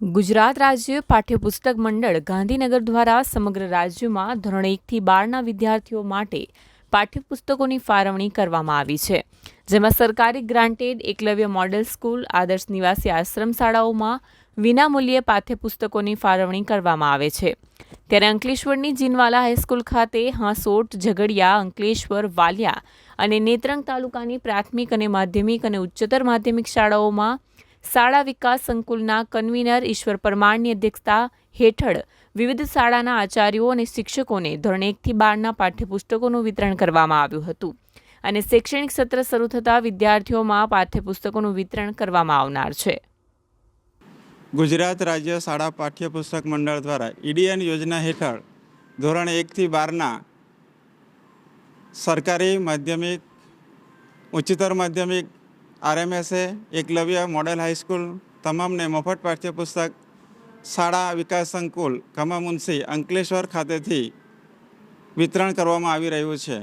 ગુજરાત રાજ્ય પાઠ્યપુસ્તક મંડળ ગાંધીનગર દ્વારા સમગ્ર રાજ્યમાં ધોરણ એકથી બારના વિદ્યાર્થીઓ માટે પાઠ્યપુસ્તકોની ફાળવણી કરવામાં આવી છે. જેમાં સરકારી ગ્રાન્ટેડ એકલવ્ય મોડેલ સ્કૂલ, આદર્શ નિવાસી આશ્રમ શાળાઓમાં વિનામૂલ્યે પાઠ્યપુસ્તકોની ફાળવણી કરવામાં આવે છે. ત્યારે અંકલેશ્વરની જીનવાલા હાઈસ્કૂલ ખાતે હાંસોટ, ઝઘડિયા, અંકલેશ્વર, વાલિયા અને નેત્રંગ તાલુકાની પ્રાથમિક અને માધ્યમિક અને ઉચ્ચતર માધ્યમિક શાળાઓમાં શાળા વિકાસ સંકુલના કન્વીનર ઈશ્વર પરમારની અધ્યક્ષતા હેઠળ વિવિધ શાળાના આચાર્યો અને શિક્ષકોને ધોરણ એકથી બારના પાઠ્યપુસ્તકોનું વિતરણ કરવામાં આવ્યું હતું અને શૈક્ષણિક સત્ર શરૂ થતાં વિદ્યાર્થીઓમાં પાઠ્યપુસ્તકોનું વિતરણ કરવામાં આવનાર છે. ગુજરાત રાજ્ય શાળા પાઠ્યપુસ્તક મંડળ દ્વારા ઈડીએન યોજના હેઠળ ધોરણ એકથી બારના સરકારી માધ્યમિક, ઉચ્ચતર માધ્યમિક, આરએમએસએ, એકલવ્ય, મોડેલ હાઈસ્કૂલ, તમામને મફત પાઠ્યપુસ્તક, શાળા વિકાસ સંકુલ ખમા મુનશી અંકલેશ્વર ખાતેથી વિતરણ કરવામાં આવી રહ્યું છે.